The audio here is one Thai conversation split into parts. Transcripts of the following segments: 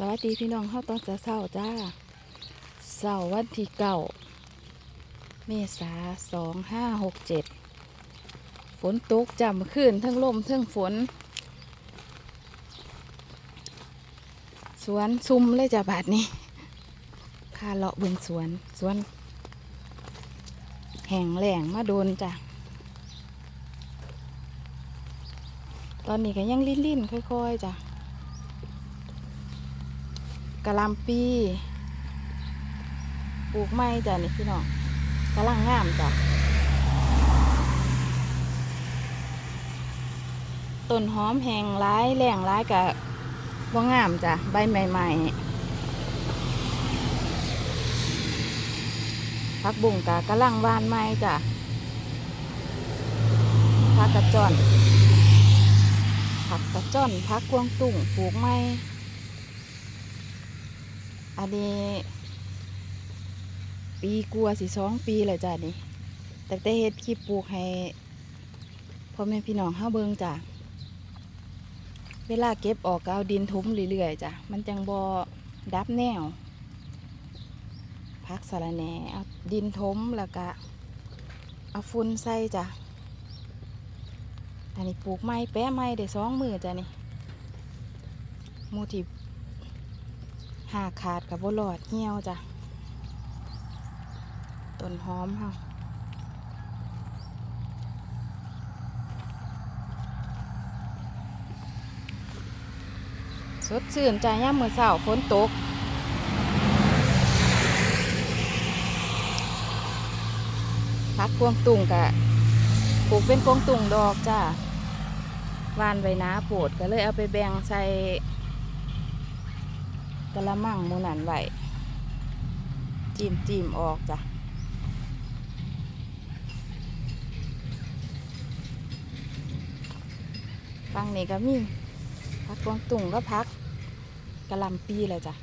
สวัสดีพี่น้องเข้าตอนจะเศร้าจ้าเศร้าวันที่เก้าเมษาสองห้าหกเจ็ดฝนตกจำขึ้นทั้งลมทั้งฝน สวนซุ่มเลยจ้ะบาดนี้พาเลาะเบิ่งสวนสวน แห่งแหล่งมาโดนจ้ะตอนนี้ก็ยังลิ้นๆค่อย ๆจ้ะ กะลำปีปลูกไม้จ้ะนี่พี่น้องกำลังงามจ้ะต้นหอมแห้งร้ายแรงร้ายกะว่างามจ้ะใบใหม่ๆพักบุ่งกะกำลังวานไม้จ้ะพักกระจอนผักกระจอนพักกวางตุ่งปลูกไม้ อันนี้ ปีกลัวสิสองปีเลยจ้ะนี่แต่แต่เฮ็ดคลิปปลูกให้พ่อแม่พี่น้องเฮาเบิ่งจ้ะเวลาเก็บออกก็เอาดินทุ้มเรื่อยๆจ้ะมันจังบ่ดับแนวพักสะรแหน่เอาดินทมแล้วก็เอาฝุ่นใส่จ้ะอันนี้ปลูกไม้แปะไม้ได้สองมือจ้ะนี่มูที่ หาขาดกับบ่หลอดเหี่ยวจ้ะต้นหอมเฮาสดชื่นจ้ะย่ามมือเช้าฝนตกพักกวงตุ่งกะปลูกเป็นกวงตุ่งดอกจ้ะวานไว้นาโปดก็เลยเอาไปแบ่งใส่ กะละมังมูนันไว้จิ้มจิ้มออกจ้ะฟังนี่ก็มีพักกวงตุ่งก็พักกะลำปีเลยจ้ะ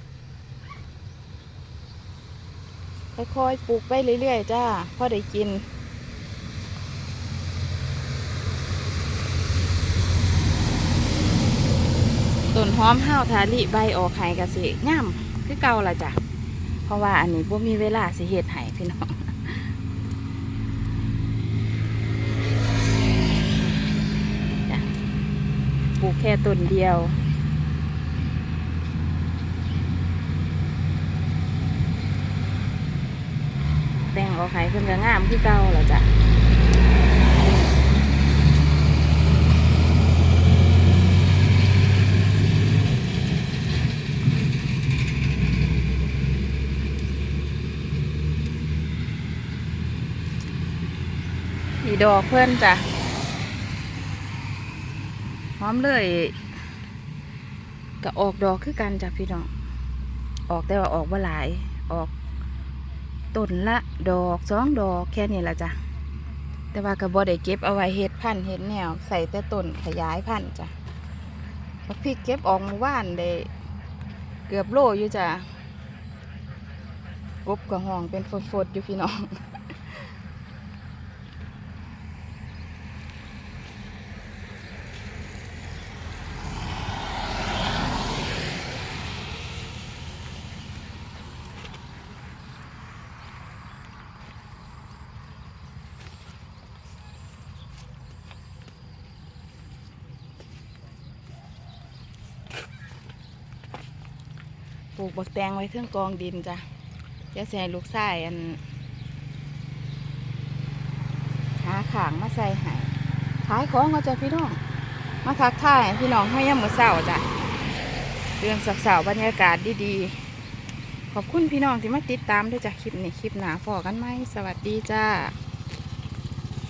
ค่อยๆปลูกไปเรื่อยๆจ้าพอได้กิน ต้นหอมห้าวทาลิใบออกไห้กะสิงามคือเก่าละจ้ะ เพราะว่าอันนี้บ่มีเวลาสิเฮ็ดไห้พี่น้องจ้ะปลูกแค่ต้นเดียวแต่งออกไห้เพิ่นก็งามคือเก่าละจ้ะ สี ดอกเพื่อนจ้ะพร้อมเลยก็ออกดอกคือกันจ้ะพี่น้องออกแต่ว่าออกว่าหลายออกต้นละดอกสองดอกแค่นี้ละจ้ะแต่ว่าก็บ่ได้เก็บเอาไว้เฮ็ดพันธุ์เฮ็ดแนว ใส่แต่ต้นขยายพันธุ์จ้ะบักพริกเก็บออกเมื่อวานได้เกือบโลอยู่จ้ะกบกับห้องเป็นฟดๆอยู่พี่น้อง ปลูกบักแตงไว้เครื่องกองดินจ้ะจะใส่ลูกไส้อัน หาขางมาใส่ใหายขายของก็จะพี่น้อง มาทักทายพี่น้องให้ย่ำมือเสาจ้ะเรื่องสาวๆบรรยากาศดีๆ ขอบคุณพี่น้องที่มาติดตามด้วยจ้ะคลิปนี้คลิปหนาพอกันไหม สวัสดีจ้า